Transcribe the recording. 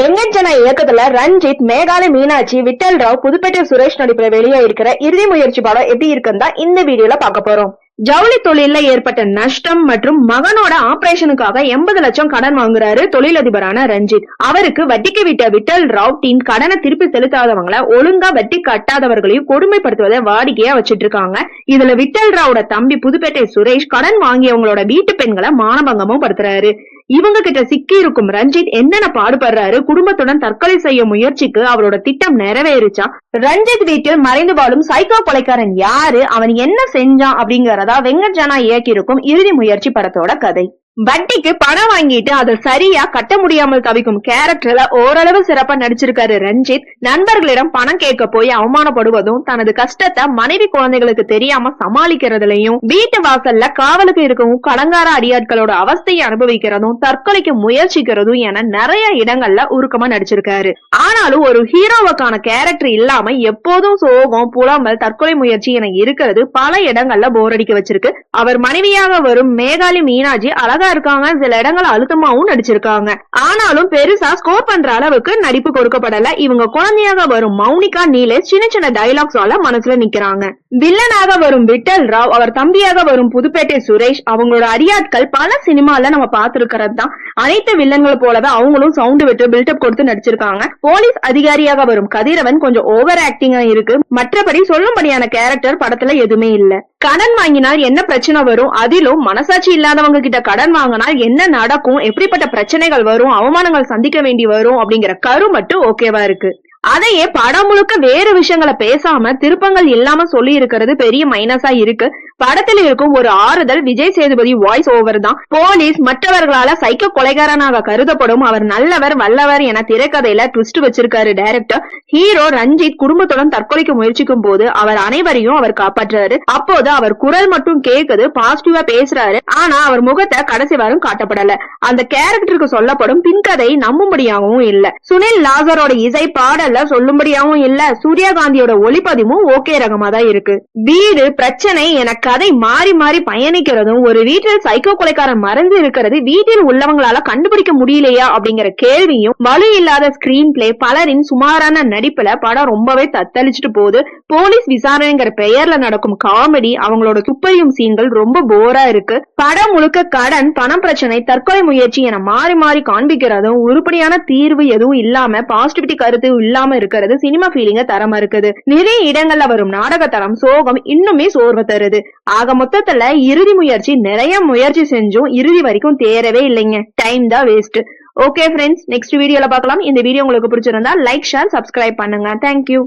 வெங்கட்ஜனா இயக்கத்துல ரஞ்சித் மேகாலி மீனாட்சி விட்டல் ராவ் புதுப்பேட்டை சுரேஷ் நடிப்புல வெளியே இருக்கிற இறுதி முயற்சி படம் எப்படி இருக்குன்னு தான் இந்த வீடியோல பார்க்க போறோம். ஜவுளி தொழில்ல ஏற்பட்ட நஷ்டம் மற்றும் மகனோட ஆபரேஷனுக்காக எண்பது லட்சம் கடன் வாங்குறாரு தொழிலதிபரான ரஞ்சித். அவருக்கு வட்டிக்கு விட்ட விட்டல் ராவ் டீம் கடனை திருப்பி செலுத்தாதவங்கள ஒழுங்கா வட்டி கட்டாதவர்களையும் கொடுமைப்படுத்துவதை வாடிக்கையா வச்சிட்டு இருக்காங்க இதுல விட்டல் ராவோட தம்பி புதுப்பேட்டை சுரேஷ் கடன் வாங்கியவங்களோட வீட்டு பெண்களை மானபங்கமும் படுத்துறாரு. இவங்க கிட்ட சிக்கி இருக்கும் ரஞ்சித் என்னென்ன பாடுபடுறாரு குடும்பத்துடன் தற்கொலை செய்ய முயற்சிக்கு அவரோட திட்டம் நிறைவேறுச்சா? ரஞ்சித் வீட்டில் மறைந்து வாழும் சைக்கோ கொலைக்காரன் யாரு? அவன் என்ன செஞ்சான் அப்படிங்கறதா வெங்கட் ஜனா இயக்கியிருக்கும் இறுதி முயற்சி படத்தோட கதை. வட்டிக்கு பணம் வாங்கிட்டு அதை சரியா கட்ட முடியாமல் தவிக்கும் கேரக்டர்ல ஓரளவு சிறப்பா நடிச்சிருக்காரு ரஞ்சித். நண்பர்களிடம் பணம் கேட்க போய் அவமானப்படுவதும் தனது கஷ்டத்தை மனைவி குழந்தைகளுக்கு தெரியாம சமாளிக்கிறதுலயும் வீட்டு வாசல்ல காவலுக்கு இருக்கவும் கடங்கார அடியாட்களோட அவஸ்தையை அனுபவிக்கிறதும் தற்கொலைக்கு முயற்சிக்கிறதும் என நிறைய இடங்கள்ல உருக்கமா நடிச்சிருக்காரு. ஆனாலும் ஒரு ஹீரோவுக்கான கேரக்டர் இல்லாம எப்போதும் சோகம் புலம்பல் தற்கொலை முயற்சி என இருக்கிறது பல இடங்கள்ல போர் அடிக்க வச்சிருக்கு. அவர் மனைவியாக வரும் மேகாலி மீனாட்சி அழக தான் இருக்காங்க. சில இடங்கள் அழுத்தமாவும் நடிச்சிருக்காங்க. ஆனாலும் பெருசா ஸ்கோர் பண்ற அளவுக்கு நடிப்பு கொடுக்கப்படல. இவங்க குழந்தையாக வரும் மௌனிகா நீலே சின்ன சின்ன டைலாக்ஸால மனசுல நிக்கிறாங்க. வில்லனாக வரும் விட்டல் ராவ் அவர் தம்பியாக வரும் புதுப்பேட்டை சுரேஷ் அவங்களோட அரியாட்கள் பல சினிமால நம்ம பார்த்திருக்கிறது தான். அனைத்து வில்லன்களை போலவே அவங்களும் சவுண்ட் விட்டு பில்டப் கொடுத்து நடிச்சிருக்காங்க. போலீஸ் அதிகாரியாக வரும் கதிரவன் கொஞ்சம் ஓவர் ஆக்டிங்கா இருக்கு. மற்றபடி சொல்லும்படியான கேரக்டர் படத்துல எதுவுமே இல்ல. கடன் வாங்கினால் என்ன பிரச்சனை வரும்? அதிலும் மனசாட்சி இல்லாதவங்க கிட்ட கடன் வாங்கினால் என்ன நடக்கும்? எப்படிப்பட்ட பிரச்சனைகள் வரும்? அவமானங்கள் சந்திக்க வேண்டி வரும்? அப்படிங்கிற கரு மட்டும் ஓகேவா இருக்கு. அதையே படம் முழுக்க வேறு விஷயங்களை பேசாம திருப்பங்கள் இல்லாம சொல்லி இருக்கிறது பெரிய மைனஸா இருக்கு. படத்தில் இருக்கும் ஒரு ஆறுதல் விஜய் சேதுபதி வாய்ஸ் ஓவர் தான். போலீஸ் மற்றவர்களால சைக்க கொலைகாரனாக கருதப்படும் அவர் நல்லவர் வல்லவர் என திரைக்கதையில ட்விஸ்ட் வச்சிருக்காரு டைரக்டர் ஹீரோ ரஞ்சித் குடும்பத்துடன் தற்கொலைக்கு முயற்சிக்கும் போது அவர் அனைவரையும் அவர் காப்பாற்றுறாரு. அப்போது அவர் குரல் மட்டும் கேக்குது பாசிட்டிவா பேசுறாரு. ஆனா அவர் முகத்தை கடைசி வரும் காட்டப்படல. அந்த கேரக்டருக்கு சொல்லப்படும் பின்கதை நம்பும்படியாகவும் இல்ல. சுனில் லாசரோட இசை பாடல் பாடல்ல சொல்லும்படியாவும் இல்ல சூர்யகாந்தியோட ஒளிப்பதிவும் ஓகே ரகமா தான் இருக்கு. வீடு பிரச்சனை என கதை மாறி மாறி பயணிக்கிறதும் ஒரு வீட்டில் சைக்கோ கொலைக்காரன் மறைந்து இருக்கிறது வீட்டில் உள்ளவங்களால கண்டுபிடிக்க முடியலையா அப்படிங்கிற கேள்வியும் வலு இல்லாத ஸ்கிரீன் பிளே பலரின் சுமாரான நடிப்புல படம் ரொம்பவே தத்தளிச்சுட்டு போகுது. போலீஸ் விசாரணைங்கிற பெயர்ல நடக்கும் காமெடி அவங்களோட துப்பறியும் சீன்கள் ரொம்ப போரா இருக்கு. படம் முழுக்க கடன் பணம் பிரச்சனை தற்கொலை முயற்சி என மாறி மாறி காண்பிக்கிறதும் உருப்படியான தீர்வு எதுவும் இல்லாம பாசிட்டிவிட்டி கருத்து இல்லாம இருக்கிறது சினிமா ஃபீலிங்க தரமா இருக்குது. நிறைய இடங்கள்ல வரும் நாடக தரம் சோகம் இன்னுமே சோர்வை தருது. ஆக மொத்தத்துல இறுதி முயற்சி நிறைய முயற்சி செஞ்சும் இறுதி வரைக்கும் தேரவே இல்லைங்க. டைம் தான் வேஸ்ட் ஓகே ஃப்ரெண்ட்ஸ் நெக்ஸ்ட் வீடியோல பார்க்கலாம். இந்த வீடியோ உங்களுக்கு பிடிச்சிருந்தா லைக் ஷேர் சப்ஸ்கிரைப் பண்ணுங்க. Thank you